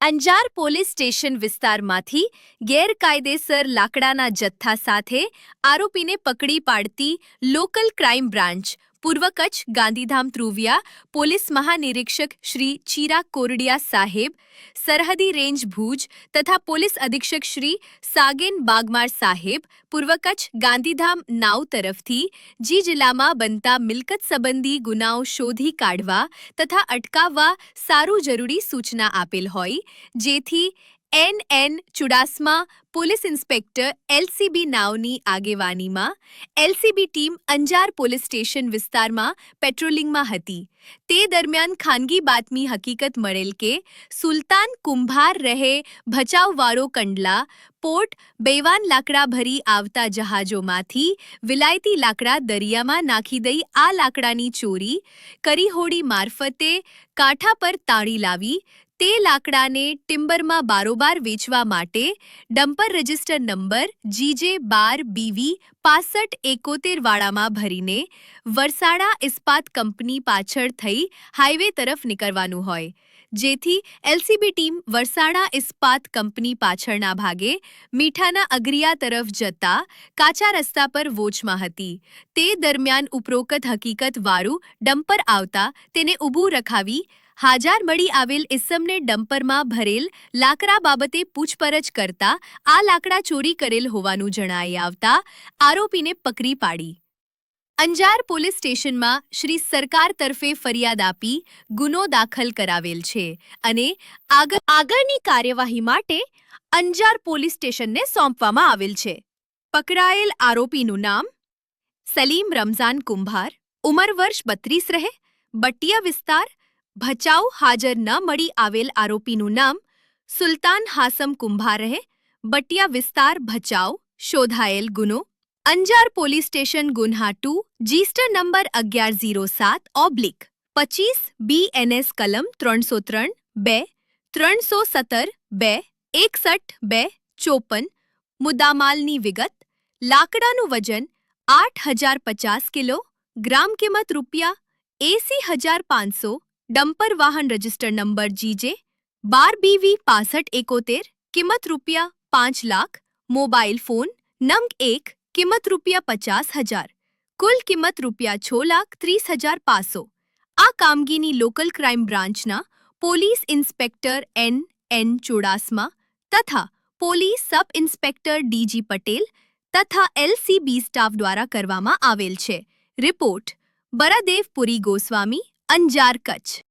Anjar police station વિસ્તારમાંથી ગેરકાયદેસર લાકડાના જથ્થા સાથે આરોપીને પકડી પાડતી લોકલ ક્રાઇમ બ્રાન્ચ પૂર્વ કચ્છ ગાંધીધામ ત્રુવિયા પોલીસ મહાનિરીક્ષક શ્રી ચીરા કોરડિયા સાહેબ, સરહદી રેન્જ ભુજ તથા પોલીસ અધિક્ષક શ્રી સાગેન બાગમાર સાહેબ, પૂર્વ કચ્છ ગાંધીધામ નાવ તરફથી જી જિલ્લામાં બનતા મિલકત સંબંધી ગુનાઓ શોધી કાઢવા તથા અટકાવવા સારું જરૂરી સૂચના આપેલ હોય, જેથી N N Chudasama police inspector LCB નાવની આગેવાનીમાં LCB team Anjar police station વિસ્તારમાં પેટ્રોલિંગમાં હતી. તે દરમિયાન ખાનગી બાતમી હકીકત મળેલ કે સુલતાન કુંભાર રહે ભચાઉવાળો કંડલા પોર્ટ બેવાન લાકડા ભરી આવતા જહાજોમાંથી વિલાયતી લાકડા દરિયામાં નાખી દઈ આ લાકડાની ચોરી કરી હોડી મારફતે કાંઠા પર તાળી લાવી તે લાકડાને ટિમ્બરમાં બારોબાર વેચવા માટે ડમ્પર રજિસ્ટર નંબર જીજે બાર બીવી પાસઠ એકોતેર વાળામાં ભરીને વરસાડા ઇસ્પાત કંપની પાછળ થઈ હાઈવે તરફ નીકળવાનું હોય. જેથી LCB team Varsada Ispat company પાછળના ભાગે મીઠાના અગરિયા તરફ જતા કાચા રસ્તા પર વોચમાં હતી. તે દરમિયાન ઉપરોક્ત હકીકતવાળું ડમ્પર આવતા તેને ઊભું રખાવી હાજાર મળી આવેલ ઇસમને ડમ્પરમાં ભરેલ લાકડા બાબતે પૂછપરછ કરતા આ લાકડા ચોરી કરેલ હોવાનું જણાઈ આવતા આરોપીને પકડી પાડી. અંજાર પોલીસ સ્ટેશનમાં શ્રી સરકાર તરફે ફરિયાદ આપી ગુનો દાખલ કરાવેલ છે અને આગળ આગળની કાર્યવાહી માટે અંજાર પોલીસ સ્ટેશનને સોંપવામાં આવેલ છે. પકડાયેલ આરોપીનું નામ સલીમ રમઝાન કુંભાર, ઉંમર વર્ષ બત્રીસ રહે, બટિયા વિસ્તાર ભચાઉ હાજર ન મળી આવેલ આરોપીનું નામ સુલતાન હાસમ કુંભાર રહે બટિયા વિસ્તાર ભચાઉ, શોધાયેલ ગુનો, અંજાર પોલીસ સ્ટેશન ગુન્હા ટુ, જીસ્ટર નંબર અગિયાર ઝીરો સાત, ઓબ્લિક, પચીસ બીએનએસ કલમ ત્રણસો ત્રણ, બે, ત્રણસો સત્તર, બે, એકસઠ બે, ચોપન, મુદ્દામાલની વિગત, લાકડાનું વજન આઠ હજાર પચાસ કિલો, ગ્રામ કિંમત રૂપિયા એસી હજાર પાંચસો ડમ્પર વાહન રજિસ્ટર નંબર જીજે બાર બીવી પાસઠ એકોતેર, કિંમત રૂપિયા પાંચ લાખ, મોબાઈલ ફોન નંગ એક, કિંમત રૂપિયા પચાસ હજાર, કુલ કિંમત રૂપિયા છ લાખ ત્રીસ હજાર પાસો. આ કામગીરી લોકલ ક્રાઇમ બ્રાન્ચના police inspector N N Chudasama તથા police sub inspector DG Patel તથા એલસીબી સ્ટાફ દ્વારા કરવામાં આવેલ છે. રિપોર્ટ બરાદેવપુરી ગોસ્વામી અંજાર કચ્છ.